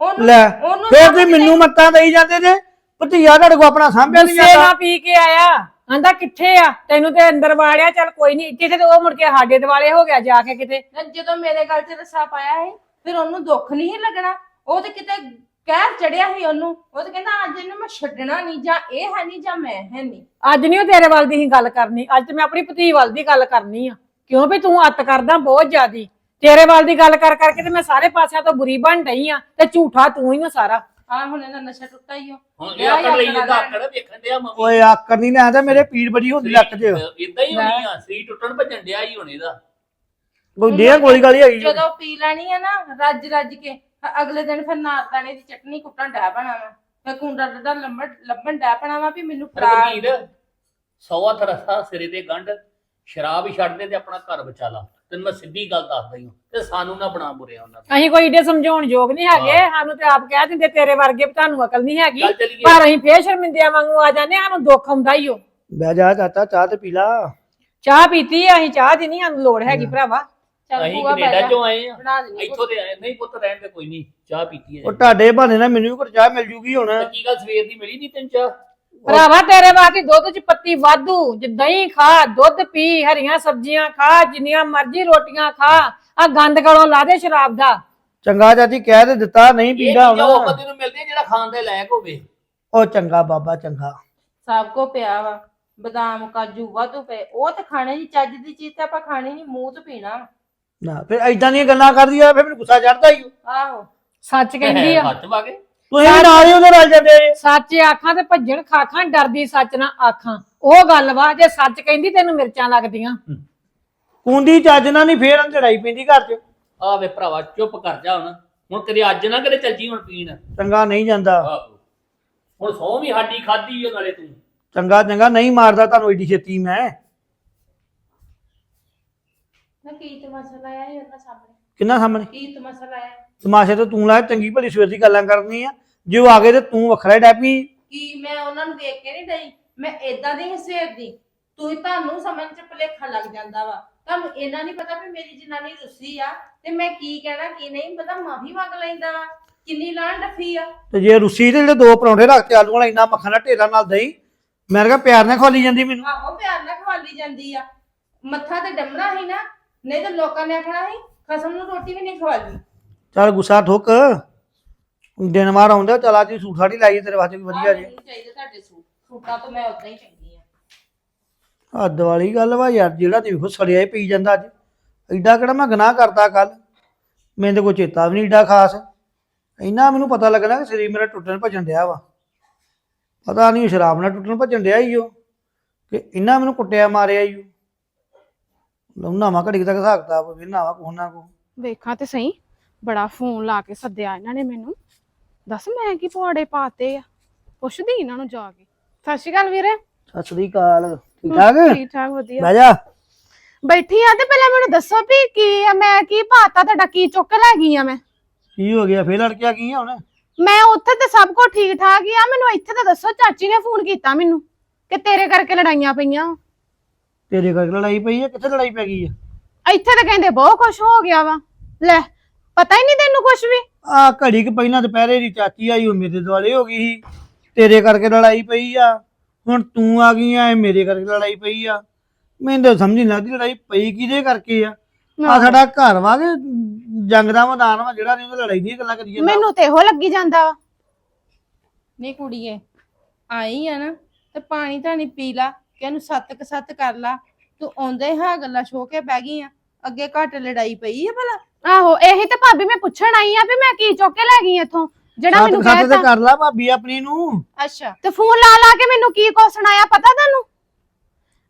ਉਹਨੂੰ ਲੈ ਉਹਨੂੰ ਫੇਰ ਸਮਝ ਤੇ ਮੈਨੂੰ ਮੱਤਾਂ ਦੇਈ ਜਾਂਦੇ ਨੇ ਭਤੀਆ ਤੁਹਾਡੇ ਕੋ ਆਪਣਾ ਸਾਂਭਿਆ ਨਹੀਂ ਗੁੱਸੇ ਜਾਂਦਾ। ਨਾਲ ਪੀ ਕੇ ਆਇਆ। ਆਂਦਾ ਕਿੱਥੇ ਆ? ਤੈਨੂੰ ਤੇ ਅੰਦਰ ਵਾੜਿਆ ਚੱਲ ਕੋਈ ਨਹੀਂ। ਕਿਤੇ ਤੇ ਉਹ ਮੁੜ ਕੇ ਸਾਡੇ ਦਿਵਾਲੇ ਹੋ ਗਿਆ ਜਾ ਕੇ ਕਿਤੇ। ਜਦੋਂ ਮੇਰੇ ਗੱਲ 'ਚ ਰਸਾ ਪਾਇਆ ਸੀ ਫਿਰ ਉਹਨੂੰ ਦੁੱਖ ਨਹੀਂ ਸੀ ਲੱਗਣਾ? ਉਹ ਤੇ ਕਿਤੇ ਕਹਿਰ ਚੜਿਆ ਸੀ ਉਹਨੂੰ। ਉਹ ਤੇ ਕਹਿੰਦਾ ਅੱਜ ਇਹਨੂੰ ਮੈਂ ਛੱਡਣਾ ਨਹੀਂ ਜਾਂ ਇਹ ਹੈ ਨਹੀਂ ਜਾਂ ਮੈਂ ਹੈ ਨਹੀਂ। ਅੱਜ ਨਹੀਂ ਉਹ ਤੇਰੇ ਵੱਲ ਦੀ ਹੀ ਗੱਲ ਕਰਨੀ ਅੱਜ ਤੇ ਮੈਂ ਆਪਣੀ ਭਤੀ ਵੱਲ ਦੀ ਗੱਲ ਕਰਨੀ ਆ। ਕਿਉਂ ਵੀ ਤੂੰ ਅੱਤ ਕਰਦਾ ਬਹੁਤ ਜ਼ਿਆਦੀ। ਤੇਰੇ ਵੱਲ ਦੀ ਗੱਲ ਕਰ ਕਰਕੇ ਤੇ ਮੈਂ ਸਾਰੇ ਪਾਸਿਆਂ ਤੋਂ ਬੁਰੀ ਬਣ ਰਹੀ ਆ ਤੇ ਝੂਠਾ ਤੂੰ ਹੀ ਆ ਸਾਰਾ। ਆ ਹੁਣ ਇਹਦਾ ਨਸ਼ਾ ਟੁੱਟਾ ਹੀ ਹੋ ਹੁਣ ਇਹ ਆਕੜ ਲਈ ਇਹਦਾ ਆਕੜ ਵੇਖਣ ਡਿਆ ਮੰਮੀ ਓਏ ਆਕਰ ਨਹੀਂ ਲੈਂਦਾ ਮੇਰੇ ਪੀੜ ਬੜੀ ਹੁੰਦੀ ਲੱਕ 'ਚ। ਇਦਾਂ ਹੀ ਹੋਣੀ ਆ ਸਰੀਰ ਟੁੱਟਣ ਭੱਜਣ ਡਿਆ ਹੀ ਹੁਣ ਇਹਦਾ। ਕੋਈ ਦੇ ਗੋਲੀ ਗਾਲੀ ਹੈਗੀ ਆ। ਜਦੋਂ ਪੀ ਲੈਣੀ ਹੈ ਨਾ ਰੱਜ ਰੱਜ ਕੇ ਅ- ਅਗਲੇ ਦਿਨ ਫਿਰ ਨਾਰਦਾਣੇ ਦੀ ਚਟਨੀ ਕੁੱਟਣ ਡੈ ਬਣਾ ਵਾ। ਫਿਰ ਕੁੰਡਾ ਡੱਡਾ ਲੱਭਣ ਲੱਭਣ ਡੈ ਪਣਾ ਵਾ ਵੀ ਮੈਨੂੰ ਫੜਾ ਰਗਵੀਰ ਸੌ ਹੱਥ ਰਸਾ ਸਿਰੇ ਤੇ ਗੰਢ ਸ਼ਰਾਬ ਹੀ ਛੱਡ ਦੇ ਤੇ ਆਪਣਾ ਘਰ ਬਚਾ ਲਾ। ਤੈਨੂੰ ਮੈਂ ਸਿੱਧੀ ਗੱਲ ਦੱਸਦਾ ਹਾਂ ਤੇ ਸਾਨੂੰ ਨਾ ਬਣਾ ਬੁਰਿਆ ਉਹਨਾਂ ਨੂੰ ਅਸੀਂ ਕੋਈ ਏਡੇ ਸਮਝਾਉਣ ਯੋਗ ਨਹੀਂ ਹੈਗੇ ਸਾਨੂੰ ਤੇ ਆਪ ਕਹਿ ਦਿੰਦੇ ਤੇਰੇ ਵਰਗੇ ਵੀ ਤੁਹਾਨੂੰ ਅਕਲ ਨਹੀਂ ਹੈਗੀ। ਚੱਲ ਚੱਲੀਏ। ਪਰ ਅਸੀਂ ਫੇਰ ਸ਼ਰਮਿੰਦਿਆਂ ਵਾਂਗੂ ਆ ਜਾਂਦੇ ਹਾਂ, ਸਾਨੂੰ ਦੁੱਖ ਆਉਂਦਾ ਹੀ ਉਹ ਬਹਿ ਜਾ ਚਾਚਾ ਚਾਹ ਤੇ ਪੀ ਲਾ। ਚਾਹ ਪੀਤੀ ਆ, ਅਸੀਂ ਚਾਹ ਦੀ ਨਹੀਂ ਸਾਨੂੰ ਲੋੜ ਹੈਗੀ ਭਰਾਵਾ। ਚੱਲ ਅਸੀਂ ਭੂਆ ਕੈਨੇਡਾ ਚੋਂ ਆਏ ਆ। ਬਣਾ ਇੱਥੋਂ ਤੇ ਆਏ। ਨਹੀਂ ਪੁੱਤ ਰਹਿਣ ਦੇ ਕੋਈ ਨਹੀਂ। ਚਾਹ ਪੀਤੀ ਉਹ ਹੈ ਤੁਹਾਡੇ ਬਹਾਨੇ ਨਾਲ ਮੈਨੂੰ ਵੀ ਚਾਹ ਮਿਲ ਜੂਗੀ ਹੁਣ। ਕੀ ਗੱਲ ਸਵੇਰ ਦੀ ਮਿਲੀ ਨਹੀਂ ਤੈਨੂੰ ਚਾਹ? ਭਰਾਵਾ ਤੇਰੇ ਵਾਸਤੇ ਦੁੱਧ ਚ ਪੱਤੀ ਵਾਧੂ। ਜੇ ਦਹੀਂ ਖਾ ਦੁੱਧ ਪੀ ਹਰੀਆਂ ਸਬਜ਼ੀਆਂ ਖਾ ਜਿੰਨੀਆਂ ਮਰਜ਼ੀ ਰੋਟੀਆਂ ਖਾ ਆ ਗੰਦ ਗਲੋਂ ਲਾ ਦੇ ਸ਼ਰਾਬ ਦਾ। ਚੰਗਾ ਚਾਚੀ ਕਹਿ ਤੇ ਦਿੱਤਾ ਨਹੀਂ ਪੀਂਦਾ ਉਹ ਹੁਣ। ਬੰਦੇ ਨੂੰ ਮਿਲਦੀਆਂ ਜਿਹੜਾ ਖਾਣ ਦੇ ਲਾਇਕ ਹੋਵੇ। ਉਹ ਚੰਗਾ ਬਾਬਾ ਚੰਗਾ। ਸਭ ਕੋ ਪਿਆ ਵਾ। ਬਦਾਮ ਕਾਜੂ ਵਾਧੂ ਪਏ। ਉਹ ਤੇ ਖਾਣੇ ਦੀ ਚੱਜ ਦੀ ਚੀਜ਼ ਤੇ ਆਪਾਂ ਖਾਣੀ ਨਹੀਂ ਮੂੰਹ ਤੋਂ ਪੀਣਾ। ਵਾ। ਨਾ ਫਿਰ ਐਦਾਂ ਦੀਆਂ ਗੱਲਾਂ ਕਰਦੀ ਆ ਫਿਰ ਮੈਨੂੰ ਗੁੱਸਾ ਚੜਦਾ ਹੀ ਆਹੋ ਸੱਚ ਕਹਿੰਦੀ ਆ। ਹੱਥ ਵਾਗੇ ਤੁਸੀਂ ਵੀ ਨਾਲ ਹੀ ਉਹਦੇ ਨਾਲ ਜਾਂਦੇ ਜੇ। ਸੱਚ ਆਖਾਂ ਤੇ ਭੱਜਣ ਖਾਖਾਂ ਡਰਦੀ ਸੱਚ ਨਾ ਆਖਾਂ। ਉਹ ਗੱਲ ਵਾ ਜੇ ਸੱਚ ਕਹਿੰਦੀ ਤੈਨੂੰ ਮਿਰਚਾਂ ਲੱਗਦੀਆਂ। ਕੁੰਡੀ ਚੱਜ ਨਾਲ ਨਹੀਂ ਫੇਰ ਲੜਾਈ ਪੈਂਦੀ ਘਰ 'ਚ। ਆ ਵੇ ਭਰਾਵਾ ਚੁੱਪ ਕਰ ਜਾ ਹੁਣ। ਹੁਣ ਕਦੇ ਅੱਜ ਨਾ ਕਦੇ ਚੱਲ ਜੀ ਹੁਣ ਪੀਣ। ਚੰਗਾ ਨਹੀਂ ਜਾਂਦਾ। ਆਹੋ। ਹੁਣ ਸੌ ਵੀ ਸਾਡੀ ਖਾਦੀ ਓ ਨਾਲੇ ਤੂੰ। ਚੰਗਾ ਚੰਗਾ ਨਹੀਂ ਮਾਰਦਾ ਤੁਹਾਨੂੰ ਏਡੀ ਛੇਤੀ ਮੈਂ। ਨਾ ਕੀ ਤਮਾਸ਼ਾ ਲਾਇਆ ਇਹ ਉਹਨਾਂ ਸਾਹਮਣੇ? ਕਿੰਨਾ ਸਾਹਮਣੇ? ਕੀ ਤਮਾਸ਼ਾ ਲਾਇਆ? ਤਮਾਸ਼ੇ ਤੇ ਤੂੰ ਲਾ ਚੰਗੀ ਭਲੀ ਸਵੇਰ ਦੀ ਗੱਲਾਂ ਕਰਨੀ ਆ। ਜੇ ਉਹ ਆ ਗਏ ਤੇ ਤੂੰ ਵੱਖਰਾ ਹੀ ਡੈਪੀ। ਕੀ ਮੈਂ ਉਹਨਾਂ ਨੂੰ ਵੇਖ ਕੇ ਨਹੀਂ ਡਈ? ਮੈਂ ਇਦਾਂ ਦੀ ਹੀ ਸਵੇਰ ਦੀ। ਤੂੰ ਤੁਹਾਨੂੰ ਸਮਝ ਚ ਭੁਲੇਖਾ ਲੱਗ ਜਾਂਦਾ ਵਾ। ਤੁਹਾਨੂੰ ਇਹਨਾਂ ਨਹੀਂ ਪਤਾ ਵੀ ਮੇਰੀ ਜਨਾਨੀ ਰੁੱਸੀ ਆ ਤੇ ਮੈਂ ਕੀ ਕਹਿਣਾ ਕੀ ਨਹੀਂ? ਪਤਾ ਮਾਫੀ ਮੰਗ ਲੈਂਦਾ ਵਾ। ਕਿੰਨੀ ਲਾਣ ਡੱਫੀ ਆ। ਤੇ ਜੇ ਰੁੱਸੀ ਦੇ ਜਿਹੜੇ ਦੋ ਪਰੌਂਠੇ ਰੱਖਤੇ ਆਲੂ ਵਾਲਾ ਇੰਨਾ ਮੱਖਣ ਦਾ ਢੇਰਾ ਨਾਲ ਦਹੀਂ ਮੈਂ ਕਿਹਾ ਪਿਆਰ ਨਾਲ ਖਵਾਲੀ ਜਾਂਦੀ ਮੈਨੂੰ। ਆਹੋ ਪਿਆਰ ਨਾਲ ਖਵਾਲੀ ਜਾਂਦੀ ਆ। ਮੱਥਾ ਤੇ ਡੰਮਣਾ ਹੀ ਨਾ ਨਹੀਂ ਤਾਂ ਲੋਕਾਂ ਨੇ ਆਖਣਾ ਸੀ ਖਸਮ ਨੂੰ ਰੋਟੀ ਵੀ ਨਹੀਂ ਖਵਾਲੀ। ਚੱਲ ਗੁੱਸਾ ਠੋਕ। ਦਿਨ ਮਾਰ ਆਉਂਦਾ ਚਲ ਅੱਜ ਸੂਟ ਸਾੜੀ ਲਾਈ ਤੇਰੇ ਵਾਸਤੇ ਵੀ ਵਧੀਆ ਜੇ। ਚਾਹੀਦੇ ਤੁਹਾਡੇ ਸੂਟ। ਸੂਟਾਂ ਤੋਂ ਮੈਂ ਉਦਾਂ ਹੀ ਚੰਗੀ ਆ। ਹੱਦ ਵਾਲੀ ਗੱਲ ਵਾ ਯਾਰ ਜਿਹੜਾ ਦੇਖੋ ਸੜਿਆ ਹੀ ਪੀ ਜਾਂਦਾ ਅੱਜ। ਐਡਾ ਕਿਹੜਾ ਮੈਂ ਗੁਨਾਹ ਕਰਤਾ ਕੱਲ ਮੈਨੂੰ ਤੇ ਕੋਈ ਚੇਤਾ ਵੀ ਨਹੀਂ ਏਡਾ ਖਾਸ। ਇੰਨਾ ਮੈਨੂੰ ਪਤਾ ਲੱਗਣਾ ਕਿ ਸਰੀਰ ਮੇਰਾ ਟੁੱਟਣ ਭੱਜਣ ਡਿਆ ਵਾ। ਪਤਾ ਨਹੀਂ ਸ਼ਰਾਬ ਨਾਲ ਟੁੱਟਣ ਭੱਜਣ ਡਿਆ ਹੀ ਉਹ ਕਿ ਇੰਨਾ ਮੈਨੂੰ ਕੁੱਟਿਆ ਮਾਰਿਆ ਹੀ ਉਹ ਲਾਉਣਾ ਘੜੀ ਤੱਕ ਹਿਸਾਬ ਕਿਤਾਬ ਵੇਨਾ ਵਾ ਕੋਹ ਨਾ ਕੋ। ਵੇਖਾਂ ਤੇ ਸਹੀ ਬੜਾ ਫੋਨ ਲਾ ਕੇ ਸੱਦਿਆ ਇਹਨਾਂ ਨੇ ਮੈਨੂੰ। ਦੱਸ ਮੈਂ ਕੀ ਪਵਾੜੇ ਪਾਤੇ ਆ? ਪੁੱਛਦੀ ਇਹਨਾਂ ਨੂੰ ਜਾ ਕੇ। ਸਤਿ ਸ਼੍ਰੀ ਅਕਾਲ ਵੀਰੇ। ਸਤਿ ਸ੍ਰੀ ਅਕਾਲ। ਠੀਕ ਠਾਕ? ਠੀਕ ਠਾਕ ਵਧੀਆ। ਬਹਿ ਜਾ। ਬੈਠੀ ਆ ਤੇ ਪਹਿਲਾਂ ਮੈਨੂੰ ਦੱਸੋ ਵੀ ਕੀ ਆ ਮੈਂ ਕੀ ਪਾਤਾ ਤੁਹਾਡਾ ਕੀ ਚੁੱਕ ਲੈ ਗਈ ਆ ਮੈਂ? ਕੀ ਹੋ ਗਿਆ? ਫੇਰ ਲੜਕਿਆ ਕੀ ਆ ਹੁਣ? ਮੈਂ ਉੱਥੇ ਤੇ ਸਭ ਕੁਝ ਠੀਕ ਠਾਕ ਹੀ ਆ ਮੈਨੂੰ ਇੱਥੇ ਤਾਂ ਦੱਸੋ ਚਾਚੀ ਨੇ ਫੋਨ ਕੀਤਾ ਮੈਨੂੰ ਕਿ ਤੇਰੇ ਕਰਕੇ ਲੜਾਈਆਂ ਪਈਆਂ। ਤੇਰੇ ਕਰਕੇ ਲੜਾਈ ਪਈ ਆ ਕਿੱਥੇ ਲੜਾਈ ਪੈ ਗਈ ਆ? ਇੱਥੇ ਤਾਂ ਕਹਿੰਦੇ ਬਹੁਤ ਕੁਝ ਹੋ ਗਿਆ ਵਾ। ਲੈ ਪਤਾ ਹੀ ਨਹੀਂ ਤੈਨੂੰ ਕੁਝ ਵੀ। ਆ ਘੜੀ ਕੁ ਪਹਿਲਾਂ ਦੁਪਹਿਰੇ ਦੀ ਚਾਚੀ ਆਈ ਉਹ ਮੇਰੇ ਦੁਆਲੇ ਹੋ ਗਈ ਸੀ। ਤੇਰੇ ਕਰਕੇ ਲੜਾਈ ਪਈ ਆ। ਹੁਣ ਤੂੰ ਆ ਗਈ ਆ ਇਹ ਮੇਰੇ ਕਰਕੇ ਲੜਾਈ ਪਈ ਆ। ਮੈਨੂੰ ਤਾਂ ਸਮਝ ਨਹੀਂ ਲੱਗਦੀ ਲੜਾਈ ਪਈ ਕਿਹਦੇ ਕਰਕੇ ਆ। ਆ ਸਾਡਾ ਘਰ ਵਾ ਕਿ ਜੰਗ ਦਾ ਮੈਦਾਨ ਵਾ ਜਿਹੜਾ ਨਹੀਂ ਉਹ ਲੜਾਈ ਦੀਆਂ ਗੱਲਾਂ ਕਰੀ ਜਾਂਦਾ ਮੈਨੂੰ ਤੇ ਇਹੋ ਲੱਗੀ ਜਾਂਦਾ ਵਾ। ਨਹੀਂ ਕੁੜੀਏ ਆਈ ਆ ਨਾ ਤੇ ਪਾਣੀ ਤਾਂ ਨਹੀਂ ਪੀ ਲਾ। ਕਿ ਇਹਨੂੰ ਸੱਤ ਕ ਸੱਤ ਕਰ ਲਾ ਤੂੰ ਆਉਂਦੇ ਹਾਂ ਗੱਲਾਂ ਛੋ ਕੇ ਬਹਿ ਗਈ ਆ ਅੱਗੇ ਘੱਟ ਲੜਾਈ ਪਈ ਆ ਭਲਾ। ਆਹੋ ਇਹੀ ਤਾਂ ਭਾਬੀ ਮੈਂ ਪੁੱਛਣ ਆਈ ਆ ਵੀ ਮੈਂ ਕੀ ਚੁੱਕ ਕੇ ਲੈ ਗਈ ਇੱਥੋਂ ਜਿਹੜਾ ਮੈਨੂੰ ਸੱਤ ਸੱਤ ਤੇ ਕਹਿਤਾ ਕਰ ਲਾ ਭਾਬੀ ਆਪਣੀ ਨੂੰ। ਅੱਛਾ। ਤੇ ਫੋਨ ਲਾ ਲਾ ਕੇ ਮੈਨੂੰ ਕੀ ਕੋ ਸੁਣਾਇਆ ਪਤਾ ਤੁਹਾਨੂੰ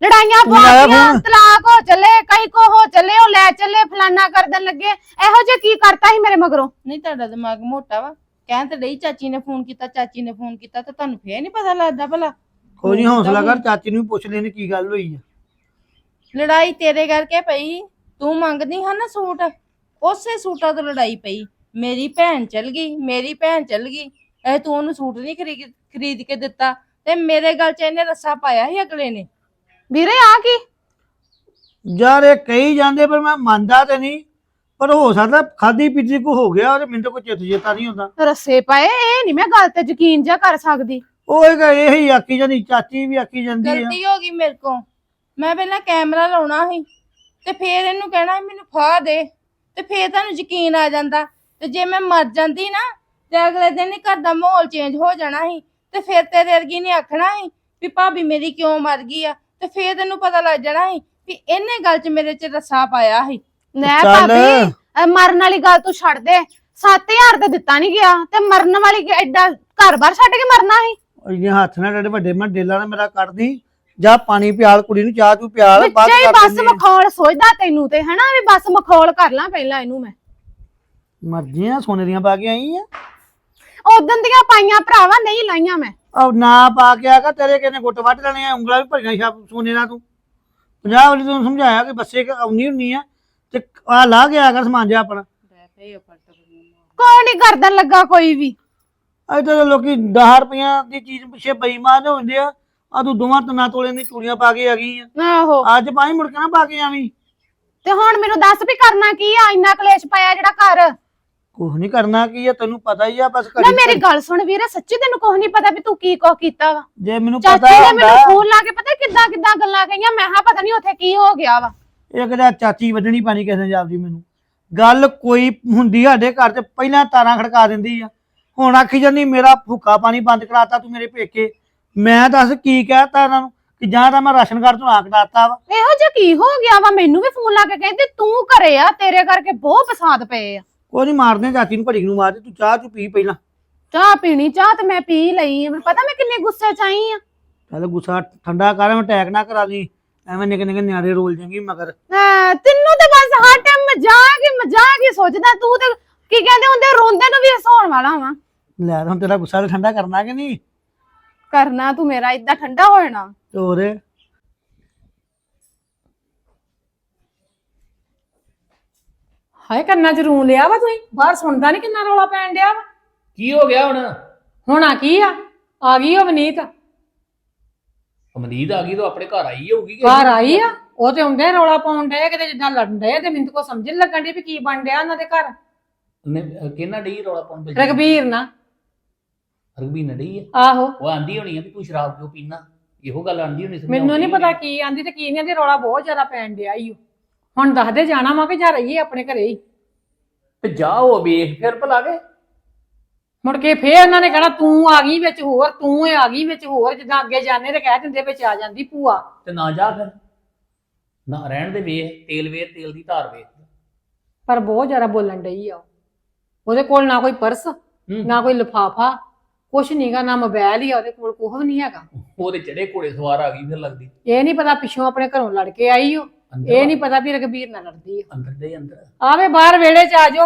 ਲੜਾਈਆਂ ਤੂੰ ਲਾਇਆ? ਤਲਾਕ ਹੋ ਚੱਲੇ ਕਈ ਕੋ ਹੋ ਚੱਲੇ ਉਹ ਲੈ ਚੱਲੇ ਫਲਾਨਾ ਕਰਦਣ ਲੱਗੇ। ਇਹੋ ਜਿਹਾ ਕੀ ਕਰਤਾ ਸੀ ਮੇਰੇ ਮਗਰੋਂ? ਨਹੀਂ ਤੁਹਾਡਾ ਦਿਮਾਗ ਮੋਟਾ ਵਾ। ਕਹਿਣ ਤੇ ਲਈ ਚਾਚੀ ਨੇ ਫੋਨ ਕੀਤਾ ਚਾਚੀ ਨੇ ਫੋਨ ਕੀਤਾ ਤਾਂ ਤੁਹਾਨੂੰ ਫੇਰ ਨਹੀਂ ਪਤਾ ਲੱਗਦਾ ਭਲਾ। ਕੋਈ ਨਹੀਂ ਹੌਸਲਾ ਕਰ ਚਾਚੀ ਨੂੰ ਵੀ ਪੁੱਛ ਲੈਣੇ ਕੀ ਗੱਲ ਹੋਈ ਆ। ਲੜਾਈ ਤੇਰੇ ਕਰਕੇ ਪਈ ਤੂੰ ਮੰਗਦੀ ਹਾਂ ਨਾ ਸੂਟ ਉਸੇ ਸੂਟਾਂ ਤੋਂ ਲੜਾਈ ਪਈ। ਮੇਰੀ ਭੈਣ ਚਲ ਗਈ ਮੇਰੀ ਭੈਣ ਚਲ ਗਈ ਇਹ ਤੂੰ ਉਹਨੂੰ ਸੂਟ ਨਹੀਂ ਖਰੀਦ ਖਰੀਦ ਕੇ ਦਿੱਤਾ ਤੇ ਮੇਰੇ ਗੱਲ 'ਚ ਇਹਨੇ ਰੱਸਾ ਪਾਇਆ ਸੀ ਅਗਲੇ ਨੇ। ਵੀਰੇ ਆ ਕੀ? ਯਾਰ ਇਹ ਕਹੀ ਜਾਂਦੇ ਪਰ ਮੈਂ ਮੰਨਦਾ ਤੇ ਨਹੀਂ ਪਰ ਹੋ ਸਕਦਾ ਖਾਦੀ ਪੀਤੀ ਕੋ ਹੋ ਗਿਆ ਤੇ ਮੈਨੂੰ ਤਾਂ ਕੋਈ ਚਿੱਤ ਚੇਤਾ ਨਹੀਂ ਹੁੰਦਾ। ਰੱਸੇ ਪਏ ਇਹ ਨਹੀਂ ਮੈਂ ਗੱਲ ਤੇ ਯਕੀਨ ਜਾ ਕਰ ਸਕਦੀ। ਉਹ ਇਹ ਇਹੀ ਆਕੀ ਜਾਂਦੀ ਚਾਚੀ ਵੀ ਆਕੀ ਜਾਂਦੀ ਆ। ਗਲਤੀ ਹੋ ਗਈ ਮੇਰੇ ਕੋ ਮੈਂ ਪਹਿਲਾਂ ਕੈਮਰਾ ਲਾਉਣਾ ਸੀ ਤੇ ਫੇਰ ਇਹਨੂੰ ਕਹਿਣਾ ਮੈਨੂੰ ਫਾ ਦੇ। ਤੇ ਫੇਰ ਤੁਹਾਨੂੰ ਯਕੀਨ ਆ ਜਾਂਦਾ। ਤੇ ਜੇ ਮੈਂ ਮਰ ਜਾਂਦੀ ਨਾ ਤੇ ਅਗਲੇ ਦਿਨ ਹੀ ਘਰ ਦਾ ਮਾਹੌਲ ਚੇਂਜ ਹੋ ਜਾਣਾ ਸੀ। ਤੇ ਫੇਰ ਤੇਰੇ ਵਰਗੀ ਨੇ ਆਖਣਾ ਸੀ ਵੀ ਭਾਬੀ ਮੇਰੀ ਕਿਉਂ ਮਰ ਗਈ ਆ? ਤੇ ਫੇਰ ਤੈਨੂੰ ਪਤਾ ਲੱਗ ਜਾਣਾ ਸੀ ਵੀ ਇਹਨੇ ਗੱਲ 'ਚ ਮੇਰੇ 'ਚ ਰੱਸਾ ਪਾਇਆ ਸੀ। ਲੈ ਚੱਲ। ਭਾਬੀ ਅਹ ਮਰਨ ਵਾਲੀ ਗੱਲ ਤੂੰ ਛੱਡ ਦੇ। 7000 ਤੇ ਦਿੱਤਾ ਨਹੀਂ ਗਿਆ। ਤੇ ਮਰਨ ਵਾਲੀ ਕਿ ਐਡਾ ਘਰ-ਬਾਰ ਛੱਡ ਕੇ ਮਰਨਾ ਸੀ? ਇਹ ਹੱਥ ਨਾਲ ਡੇਡੇ ਵੱਡੇ ਮੈਂ ਡੇਲਾ ਨਾਲ ਮੇਰਾ ਕੱਢਦੀ ਜਾ ਪਾਣੀ ਪਿਆਲ ਕੁੜੀ ਨੂੰ ਚਾਹ ਤੂੰ ਪਿਆਲ ਬਾਅਦ ਵਿੱਚੇ ਹੀ ਚ ਕਰ ਬਸ ਦਿੰਦੀ ਆ। ਮਖੌਲ ਸੋਚਦਾ ਤੈਨੂੰ ਤੇ ਹਨਾ? ਵੀ ਬਸ ਮਖੌਲ ਕਰ ਲਾਂ ਪਹਿਲਾਂ ਇਹਨੂੰ ਮੈਂ। ਮਰਜ਼ੀਆਂ ਸੋਨੇ ਦੀਆਂ ਪਾ ਕੇ ਆਈ ਆ। ਉਦੋਂ ਦੀਆਂ ਪਾਈਆਂ ਭਰਾਵਾ ਨਹੀਂ ਲਾਈਆਂ ਮੈਂ। ਉਹ ਨਾ ਪਾ ਕੇ ਆਗਾ ਤੇਰੇ ਕਿਨੇ ਗੁੱਟ ਵੱਢ ਲੈਣੇ ਆ ਉਂਗਲਾਂ ਵੀ ਭਰੀਆਂ ਛਾਪ ਸੋਨੇ ਨਾਲ ਤੂੰ। ਪੰਜਾਹ ਵਾਲੀ ਤੈਨੂੰ ਸਮਝਾਇਆ ਕਿ ਬੱਸੇ ਕਿ ਆਉਣੀ ਹੁੰਨੀ ਆ ਤੇ ਆ ਲਾ ਕੇ ਆ ਕਰ ਸਮਾਨ ਜਾ ਆਪਣਾ। ਕੋਈ ਨਹੀਂ ਕਰਦਣ ਲੱਗਾ ਕੋਈ ਵੀ। ਤਾਂ ਲੋਕੀ 10 ਰੁਪਈਆਂ ਦੀ ਚੀਜ਼ ਪਿੱਛੇ ਬੇਈਮਾਨ ਹੁੰਦੇ ਆ। ਆ ਤੂੰ ਦੋਵਾਂ ਤਿੰਨਾਂ ਤੋਲੇ ਦੀ ਚੂੜੀਆਂ ਪਾ ਕੇ ਆ ਗਈ ਆ। ਆਹੋ। ਅੱਜ ਪਾਈ ਮੁੜ ਕੇ ਨਾ ਪਾ ਕੇ ਆਵੀਂ। ਤੇ ਹੁਣ ਮੈਨੂੰ ਦੱਸ ਵੀ ਕਰਨਾ ਕੀ ਆ? ਇੰਨਾ ਕਲੇਸ਼ ਪਾਇਆ ਜਿਹੜਾ ਘਰ। ਕੁਝ ਨਹੀਂ ਕਰਨਾ ਕੀ ਆ ਤੈਨੂੰ ਪਤਾ ਹੀ ਆ ਬਸ ਨਾ ਘੜੀ ਮੇਰੀ ਗੱਲ ਸੁਣ ਵੀਰੇ ਸੱਚੀ ਤੈਨੂੰ ਕੁਝ ਨਹੀਂ ਪਤਾ ਵੀ ਤੂੰ ਕੀ ਕੁਛ ਕੀਤਾ ਵਾ। ਜੇ ਮੈਨੂੰ ਪਤਾ ਚਾਚੀ ਨੇ ਹੁੰਦਾ ਮੈਨੂੰ ਫੋਨ ਲਾ ਕੇ ਪਤਾ ਕਿੱਦਾਂ ਕਿੱਦਾਂ ਗੱਲਾਂ ਕਹੀਆਂ। ਮੈਂ ਹਾਂ ਪਤਾ ਨਹੀਂ ਉੱਥੇ ਕੀ ਹੋ ਗਿਆ ਵਾ। ਇਹ ਕਿਹਦਾ ਚਾਚੀ ਵੱਢਣੀ ਪਾਣੀ ਕਿਸੇ ਨੇ ਜਾਪਦੀ ਮੈਨੂੰ। ਗੱਲ ਕੋਈ ਹੁੰਦੀ ਸਾਡੇ ਘਰ ਤੇ ਪਹਿਲਾਂ ਤਾਰਾਂ ਖੜਕਾ ਦਿੰਦੀ ਆ। ਹੁਣ ਆਖੀ ਜਾਂਦੀ ਮੇਰਾ ਭੁੱਖਾ ਪਾਣੀ ਬੰਦ ਕਰਾਤਾ ਤੂੰ ਮੇਰੇ ਪੇਕੇ। ਮੈਂ ਦੱਸ ਕੀ ਕਹਿਤਾ ਇਹਨਾਂ ਨੂੰ ਕਿ ਜਾਂ ਤਾਂ ਮੈਂ ਰਾਸ਼ਨ ਕਾਰਡ ਤੋਂ ਨਾ ਕਟਾਤਾ ਵਾ। ਇਹੋ ਜਿਹਾ ਕੀ ਹੋ ਗਿਆ ਵਾ? ਮੈਨੂੰ ਵੀ ਫੋਨ ਲਾ ਕੇ ਕਹਿੰਦੇ ਤੂੰ ਘਰੇ ਆ ਤੇਰੇ ਕਰਕੇ ਬਹੁਤ ਪਸਾਦ ਪਏ ਆ। ਉਹ ਨਹੀਂ ਮਾਰਦੇ ਚਾਚੀ ਨੂੰ ਘੜੀ ਨੂੰ ਮਾਰਦੇ ਤੂੰ ਚਾਹ ਚੁ ਪੀ ਪਹਿਲਾਂ। ਚਾਹ ਪੀਣੀ ਚਾਹ ਤੇ ਮੈਂ ਪੀ ਲਈ ਆ। ਮੈਨੂੰ ਪਤਾ ਮੈਂ ਕਿੰਨੇ ਗੁੱਸੇ ਚ ਆਈ ਆ। ਚੱਲ ਗੁੱਸਾ ਠੰਡਾ ਕਰ ਮੈਂ ਅਟੈਕ ਨਾ ਕਰਾ ਲਈ ਐਵੇਂ ਨਿੱਕੇ ਨਿੱਕੇ ਨਿਆਰੇ ਰੋਲ ਜਾਂਗੀ ਮਗਰ। ਹਾਂ, ਤੈਨੂੰ ਤੇ ਬਸ ਹਰ ਟਾਈਮ ਮਜ਼ਾਕ ਹੀ ਮਜ਼ਾਕ ਹੀ ਸੋਚਦਾ। ਤੂੰ ਤੇ ਕੀ ਕਹਿੰਦੇ ਹੁੰਦੇ ਰੋਂਦੇ ਨੂੰ ਵੀ ਹਸਾਉਣ ਵਾਲਾ ਵਾ। ਲੈ ਹੁਣ ਤੇਰਾ ਗੁੱਸਾ ਤੇ ਠੰਡਾ ਕਰਨਾ ਕਿ ਨਹੀਂ? ਕਰਨਾ ਤੂੰ ਮੇਰਾ ਇਦਾਂ ਠੰਡਾ ਹੋ ਜਾਣਾ। ਹੋਰ? ਹਾਏ ਕੰਨਾਂ 'ਚ ਰੂ ਲਿਆ ਵਾ ਤੁਸੀਂ? ਬਾਹਰ ਸੁਣਦਾ ਨਹੀਂ ਕਿੰਨਾ ਰੌਲਾ ਪੈਣ ਡਿਆ ਵਾ? ਕੀ ਹੋ ਗਿਆ ਹੁਣ? ਹੋਣਾ ਕੀ ਆ? ਆ ਗਈ ਉਹ ਵਨੀਤ ਅਮਨੀਤ ਆ ਗਈ ਤਾਂ ਆਪਣੇ ਘਰ ਆਈ ਹੋਊਗੀ ਕਿ ਘਰ ਆਈ ਆ? ਉਹ ਤੇ ਹੁੰਦੇ ਰੌਲਾ ਪਾਉਣ ਡਏ ਕਿਤੇ ਜਿੱਦਾਂ ਲੜਨ ਡਏ ਤੇ ਮੈਨੂੰ ਤਾਂ ਕੋਈ ਸਮਝ ਨੀ ਲੱਗਣ ਡਈ ਵੀ ਕੀ ਬਣ ਡਿਆ ਉਹਨਾਂ ਦੇ ਘਰ। ਨੇ ਕਿੰਨਾ ਡਈ ਰੌਲਾ ਪਾਉਣ ਤੇ ਰਗਬੀਰ ਨਾ ਰਗਬੀ ਨਾ ਡਈ ਆ ਆਹੋ ਉਹ ਆਂਦੀ ਹੋਣੀ ਆ ਵੀ ਤੂੰ ਸ਼ਰਾਬ ਕਿਉਂ ਪੀਣਾ ਇਹੋ ਗੱਲ ਆਂਦੀ ਹੋਣੀ ਸਮਝਾਉਂਦੀ ਮੈਨੂੰ ਨਹੀਂ ਹੋਣੀ। ਪਤਾ ਕੀ ਆਂਦੀ ਤੇ ਕੀ ਨਹੀਂ ਆਂਦੀ ਰੌਲਾ ਬਹੁਤ ਜ਼ਿਆਦਾ ਪੈਣ ਡਿਆ ਈ ਓ। ਹੁਣ ਦੱਸਦੇ ਜਾਣਾ ਵਾ ਕਿ ਜਾ ਰਹੀਏ ਆਪਣੇ ਘਰੇ ਹੀ ਤੇ ਜਾ ਉਹ ਵੇਖ ਫਿਰ ਭਲਾ ਕੇ ਮੁੜ ਕੇ ਫੇਰ ਉਹਨਾਂ ਨੇ ਕਹਿਣਾ ਤੂੰ ਆ ਗਈ ਵਿੱਚ ਹੋਰ ਤੂੰ ਆ ਗਈ ਵਿੱਚ ਹੋਰ ਜਿੱਦਾਂ ਅੱਗੇ ਜਾਣੇ ਤੇ ਕਹਿ ਦਿੰਦੇ ਵਿੱਚ ਆ ਜਾਂਦੀ ਭੂਆ ਤੇ ਨਾ ਜਾ ਫਿਰ ਨਾ ਰਹਿਣ ਦੇ ਵੇਖ ਤੇਲ ਵੇਖ ਤੇਲ ਦੀ ਧਾਰ ਵੇਖ ਪਰ ਬਹੁਤ ਜ਼ਿਆਦਾ ਬੋਲਣ ਡਈ ਆ ਉਹ। ਉਹਦੇ ਕੋਲ ਨਾ ਕੋਈ ਪਰਸ ਹੂੰ। ਨਾ ਕੋਈ ਲਿਫਾਫਾ ਕੁਛ ਨਹੀਂਗਾ ਨਾ ਮੋਬਾਈਲ ਹੀ ਆ ਉਹਦੇ ਕੋਲ ਕੁਝ ਨਹੀਂ ਹੈਗਾ। ਉਹਦੇ ਚੜੇ ਘੋੜੇ ਸਵਾਰ ਆ ਗਈ ਫਿਰ ਲੱਗਦੀ। ਇਹ ਨਹੀਂ ਪਤਾ ਪਿੱਛੋਂ ਆਪਣੇ ਘਰੋਂ ਲੜ ਕੇ ਆਈ ਉਹ ਅੰਦਰ ਇਹ ਨਹੀਂ ਪਤਾ ਵੀ ਰਗਬੀਰ ਨਾਲ ਲੜਦੀ ਆ। ਅੰਦਰ ਦੇ ਅੰਦਰ। ਆਵੇ ਬਾਹਰ ਵੇੜੇ ਚ ਆ ਜਾਓ।